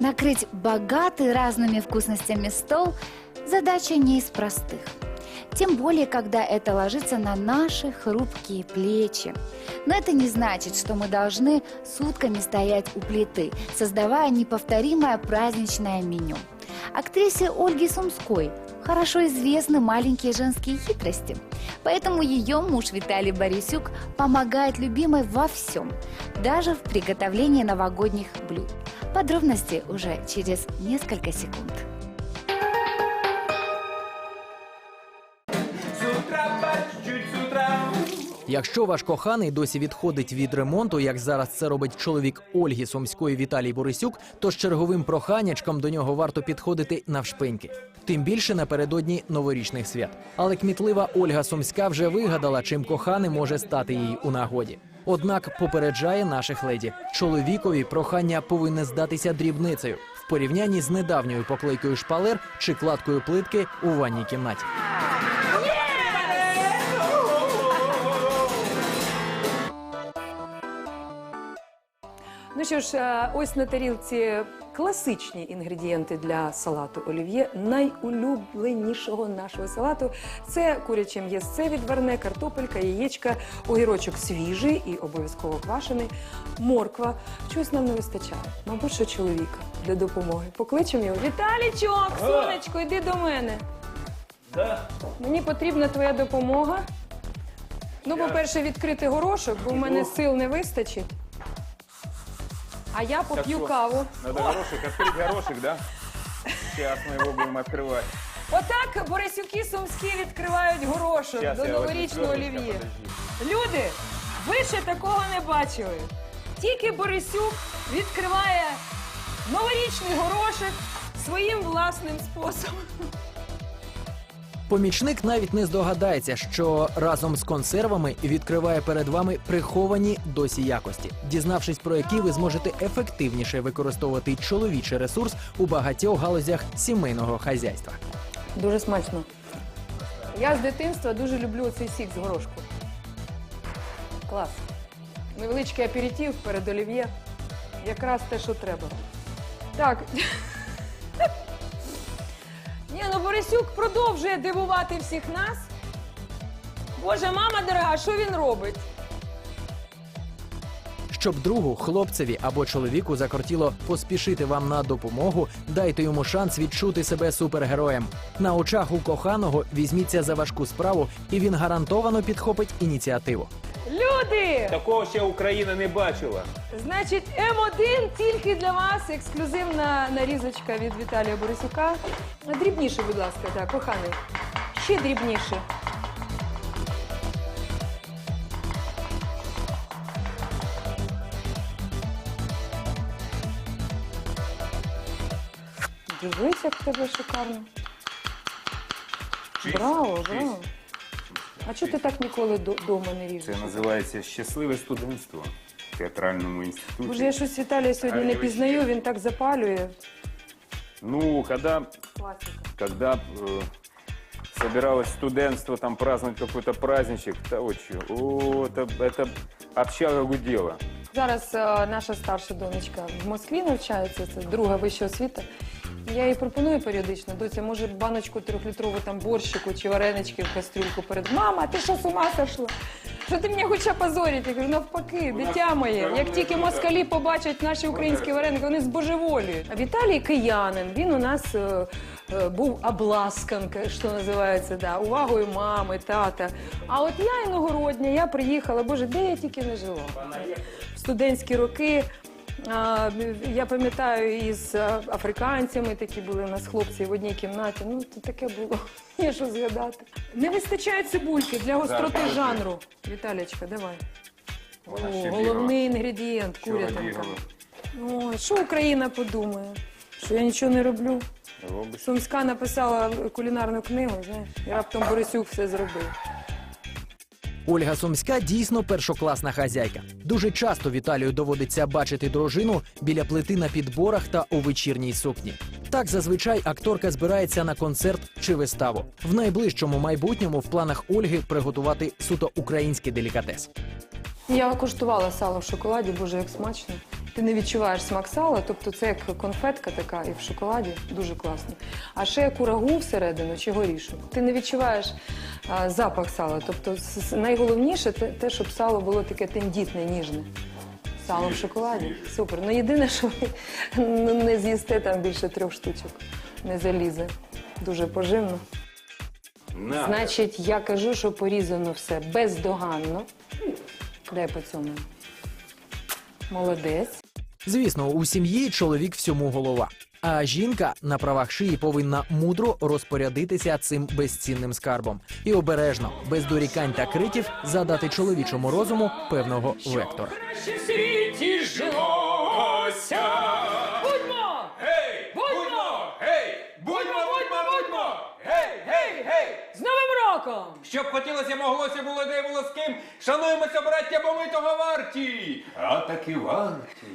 Накрыть богатый разными вкусностями стол – задача не из простых. Тем более, когда это ложится на наши хрупкие плечи. Но это не значит, что мы должны сутками стоять у плиты, создавая неповторимое праздничное меню. Актрисе Ольге Сумской хорошо известны маленькие женские хитрости. Поэтому ее муж Виталий Борисюк помогает любимой во всем, даже в приготовлении новогодних блюд. Подробности уже через несколько секунд. Якщо ваш коханий досі відходить від ремонту, як зараз це робить чоловік Ольги Сумської Віталій Борисюк, то з черговим проханячком до нього варто підходити навшпиньки. Тим більше напередодні новорічних свят. Але кмітлива Ольга Сумська вже вигадала, чим коханий може стати їй у нагоді. Однак попереджає наших леді: чоловікові прохання повинне здатися дрібницею в порівнянні з недавньою поклейкою шпалер чи кладкою плитки у ванній кімнаті. Ну що ж, е, ось на тарілці класичні інгредієнти для салату олів'є, найулюбленішого нашого салату. Це куряче м'ясце відварне, картопелька, яєчка, огірочок свіжий і обов'язково квашений, морква. Чогось нам не вистачає. Мабуть, що чоловіка для допомоги. Покличемо його. Віталічок, сонечко, йди до мене. Да. Мені потрібна твоя допомога. Ну, по-перше, відкрити горошок, бо в мене сил не вистачить. А я поп'ю що? каву. Надо горошек, открыть горошек, да? Сейчас мы его будем открывать. Отак Борисюки Сумські відкривають горошок Щас до я новорічного возьму олів'є. подожди. Люди, ви ще такого не бачили. Тільки Борисюк відкриває новорічний горошок своїм власним способом. Помічник навіть не здогадається, що разом з консервами відкриває перед вами приховані досі якості, дізнавшись про які ви зможете ефективніше використовувати чоловічий ресурс у багатьох галузях сімейного хазяйства. Дуже смачно. Я з дитинства дуже люблю цей сік з горошку. Клас. Невеличкий аперитив перед олів'є. Якраз те, що треба. Так. Ні, ну Борисюк продовжує дивувати всіх нас. Боже, мама дорога, що він робить? Щоб другу, хлопцеві або чоловіку закортіло поспішити вам на допомогу, дайте йому шанс відчути себе супергероєм. На очах у коханого візьміться за важку справу, і він гарантовано підхопить ініціативу. Люди! Такого ще Україна не бачила. Значить, М1 тільки для вас ексклюзивна нарізочка від Віталія Борисюка. Дрібніше, будь ласка, так, коханий. Ще дрібніше. Дивись, як в тебе шикарно. Браво, браво. А чого ти так ніколи вдома не ріжеш? Це називається щасливе студентство в театральному інституті. Боже, я щось Віталія сьогодні не А, пізнаю, він так запалює. Ну, когда, Класика. когда э, собиралось студентство там праздновать какой-то праздничек, да вот чё, о, это, это общага гудела. Зараз е, наша старша донечка в Москві навчається, це друга вища освіта. Я їй пропоную періодично, доця, може баночку трьохлітрову там борщику чи варенички в кастрюльку перед. Мама, ти що з ума сошла? Що ти мене хочеш опозорити? Я кажу, навпаки, дитя моє. Як тільки москалі побачать наші українські вареники, вони збожеволюють. А Віталій киянин, він у нас е, е, був обласкан, що називається, да, увагою мами, тата. А от я іногородня, я приїхала, боже, де я тільки не жила. В студентські роки. А, я пам'ятаю, із африканцями такі були у нас хлопці в одній кімнаті. Ну, то таке було. Є що згадати. Не вистачає цибульки для гостроти Так, жанру. Віталічка, давай. Вона О, ще головний інгредієнт Вчора курятинка. Ой, що Україна подумає? Що я нічого не роблю. Робиш? Сумська написала кулінарну книгу, знаєш, і раптом Борисюк все зробив. Ольга Сумська дійсно першокласна хазяйка. Дуже часто Віталію доводиться бачити дружину біля плити на підборах та у вечірній сукні. Так зазвичай акторка збирається на концерт чи виставу. В найближчому майбутньому в планах Ольги приготувати суто український делікатес. Я куштувала сало в шоколаді, боже, як смачно. Ти не відчуваєш смак сала, тобто це як конфетка така і в шоколаді дуже класно. А ще як урагу всередину чи горішок. Ти не відчуваєш а, запах сала. Тобто найголовніше те, те, щоб сало було таке тендітне, ніжне. Сало в шоколаді. Супер. Ну єдине, що ви ну, не з'їсте там більше трьох штучок. Не залізе. Дуже поживно. На. Значить, я кажу, що порізано все бездоганно. Дай по цьому. Молодець. Звісно, у сім'ї чоловік всьому голова. А жінка на правах шиї повинна мудро розпорядитися цим безцінним скарбом і обережно, без дорікань та криків, задати чоловічому розуму певного вектора. Будьмо! Гей! Будьмо! Гей! Будьмо, будьмо, будьмо! Гей, гей, гей! З Новим роком! Щоб хотілося, моглося, було де було з ким. Шануємося, браття, бо ми того варті. А таки варті.